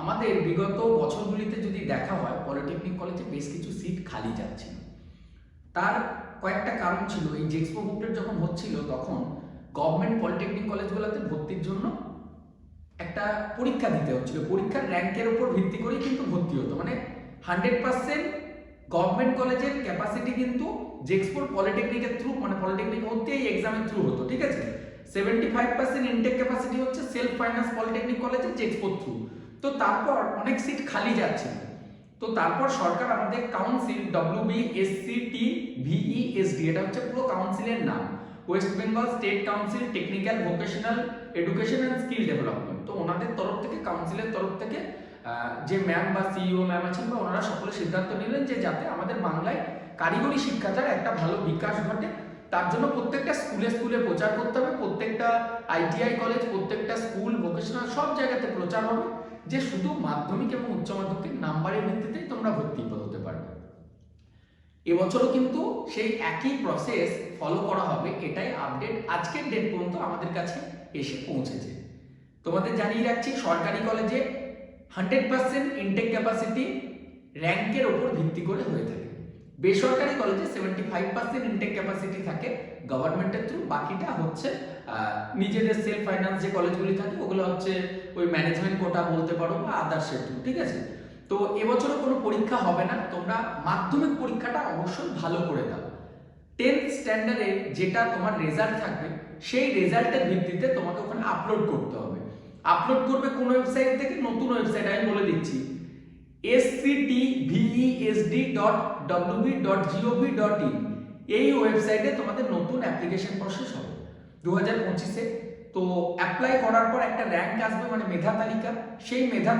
আমাদের বিগত বছরগুলিতে যদি দেখা হয়, পলিটেকনিক কলেজে বেশ কিছু সিট খালি যাচ্ছিল। তার কয়েকটা কারণ ছিল। এই জেক্সপো বুকটের যখন হচ্ছিল, তখন গভর্নমেন্ট পলিটেকনিক কলেজগুলোতে ভর্তির জন্য একটা পরীক্ষা দিতে হচ্ছিল। পরীক্ষার র্যাঙ্কের উপর ভিত্তি করেই কিন্তু ভর্তি হতো। মানে হান্ড্রেড পার্সেন্ট গভর্নমেন্ট কলেজের ক্যাপাসিটি কিন্তু জেক্সপোর পলিটেকনিকের থ্রু মানে পলিটেকনিক হতে এই এক্সামের থ্রু হতো, ঠিক আছে? Seventy five percent intake capacity হচ্ছে সেলফ ফাইন্যান্স পলিটেকনিক কলেজের জেক্সপোর থ্রু তো তারপর অনেক সিট খালি যাচ্ছে। তো তারপর সরকার আমাদের council W B S C T V E S D এটা হচ্ছে পুরো কাউন্সিলের নাম। West Bengal state council technical vocational education and skill development তো ওনাদের তরফ থেকে কাউন্সিলের তরফ থেকে যে ম্যাম বা সিইও ম্যাম আছেন বা ওনারা সকলে সিদ্ধান্ত নিলেন যে যাতে আমাদের বাংলায় কারিগরি শিক্ষাটার একটা ভালো বিকাশ ঘটে। তার জন্য প্রত্যেকটা স্কুলে স্কুলে প্রচার করতে হবে, প্রত্যেকটা আইটিআই কলেজ প্রত্যেকটা স্কুল ভোকেশনাল সব জায়গাতে প্রচার হবে। যে শুধু মাধ্যমিক এবং উচ্চ মাধ্যমিক নাম্বারের ভিত্তিতেই তোমরা ভর্তি হতে পারবে। এবছরও কিন্তু সেই একই প্রসেস ফলো করা হবে, এটাই আপডেট আজকের ডেট পর্যন্ত আমাদের কাছে এসে পৌঁছেছে। তোমাদের জানিয়ে রাখছি, সরকারি কলেজে হান্ড্রেড পার্সেন্ট ইনটেক ক্যাপাসিটি র্যাঙ্কের ওপর ভিত্তি করে হয়ে থাকে। বেসরকারি কলেজে seventy five percent intake capacity থাকে গভর্নমেন্টের থ্রু বাকিটা হচ্ছে নিজেদের সেলফ ফাইন্যান্স যে কলেজগুলি থাকে, ওগুলো হচ্ছে ওই ম্যানেজমেন্ট কোটা বলতে পারো বা আদার্সের থ্রু ঠিক আছে? তো এবছরও কোনো পরীক্ষা হবে না, তোমরা মাধ্যমিক পরীক্ষাটা অবশ্যই ভালো করে দাও। টেন্থ স্ট্যান্ডার্ডে যেটা তোমার রেজাল্ট থাকবে, সেই রেজাল্টের ভিত্তিতে তোমাকে ওখানে আপলোড করতে হবে। আপলোড করবে কোন ওয়েবসাইট থেকে? নতুন ওয়েবসাইট আমি বলে দিচ্ছি। ডট ইন এই ওয়েবসাইটে তোমাদের নতুন অ্যাপ্লিকেশন প্রসেস হবে। দু হাজার পঁচিশে। তো অ্যাপ্লাই করার পর একটা র্যাঙ্ক আসবে মানে মেধা তালিকা। সেই মেধা তালিকা